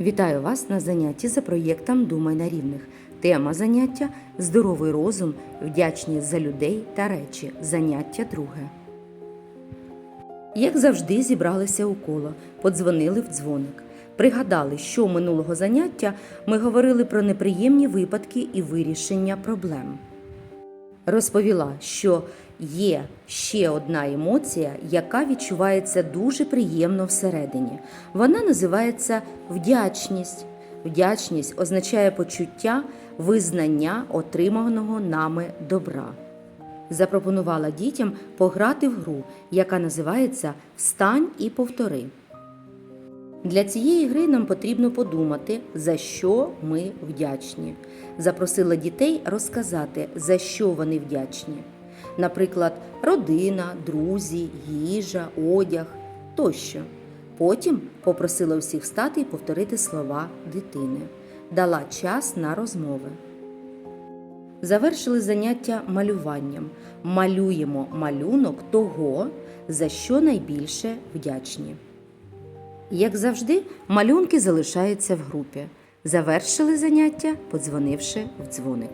Вітаю вас на занятті за проєктом Думай на рівних. Тема заняття Здоровий розум, вдячність за людей та речі. Заняття друге. Як завжди, зібралися у коло, подзвонили в дзвоник. Пригадали, що минулого заняття ми говорили про неприємні випадки і вирішення проблем. Розповіла, що є ще одна емоція, яка відчувається дуже приємно всередині. Вона називається вдячність. Вдячність означає почуття визнання отриманого нами добра. Запропонувала дітям пограти в гру, яка називається Встань і повтори. Для цієї гри нам потрібно подумати, за що ми вдячні. Запросила дітей розказати, за що вони вдячні. Наприклад, родина, друзі, їжа, одяг тощо. Потім попросила усіх встати і повторити слова дитини. Дала час на розмови. Завершили заняття малюванням. Малюємо малюнок того, за що найбільше вдячні. Як завжди, малюнки залишаються в групі. Завершили заняття, подзвонивши в дзвоник.